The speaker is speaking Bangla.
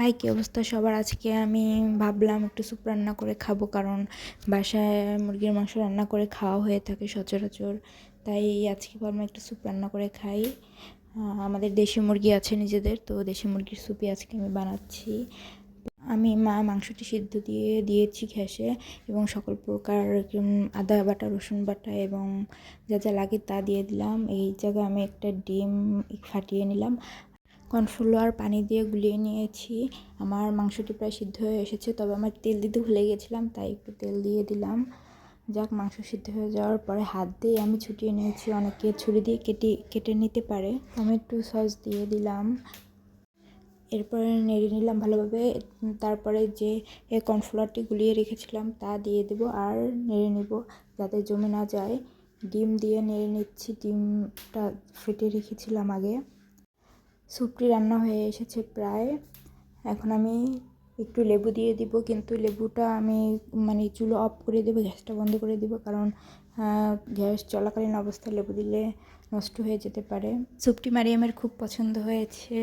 হাই, কী অবস্থা সবার? আজকে আমি ভাবলাম একটু স্যুপ রান্না করে খাব, কারণ বাসায় মুরগির মাংস রান্না করে খাওয়া হয়ে থাকে সচরাচর। তাই আজকে ভাবলাম একটু স্যুপ রান্না করে খাই। আমাদের দেশি মুরগি আছে নিজেদের, তো দেশি মুরগির স্যুপই আজকে আমি বানাচ্ছি। আমি মা মাংসটি সিদ্ধ দিয়ে দিয়েছি ঘ্যাসে এবং সকল প্রকার আদা বাটা, রসুন বাটা, এবং যা যা লাগে তা দিয়ে দিলাম। এই জায়গায় আমি একটা ডিম ফাটিয়ে নিলাম। কর্নফ্লাওয়ার পানি দিয়ে গুলিয়ে নিয়েছি। আমার মাংসটি প্রায় সিদ্ধ হয়ে এসেছে, তবে আমার তেল দিতে ভুলে গেছিলাম, তাই একটু তেল দিয়ে দিলাম। যাক, মাংস সিদ্ধ হয়ে যাওয়ার পরে হাত দিয়ে আমি ছুটিয়ে নিয়েছি, অনেকে ছুরি দিয়ে কেটে কেটে নিতে পারে। আমি একটু সস দিয়ে দিলাম। এরপরে নেড়ে নিলাম ভালোভাবে, তারপরে যে এ কর্নফ্লাওয়ারটি গুলিয়ে রেখেছিলাম তা দিয়ে দেবো আর নেড়ে নেব যাতে জমে না যায়। ডিম দিয়ে নেড়ে নিচ্ছি, ডিমটা ফেটে রেখেছিলাম আগে। স্যুপটি রান্না হয়ে এসেছে প্রায়। এখন আমি একটু লেবু দিয়ে দিব, কিন্তু লেবুটা আমি মানে চুলো অফ করে দেবো, গ্যাসটা বন্ধ করে দিব, কারণ গ্যাস চলাকালীন অবস্থায় লেবু দিলে নষ্ট হয়ে যেতে পারে। স্যুপটি মারিয়ামের খুব পছন্দ হয়েছে।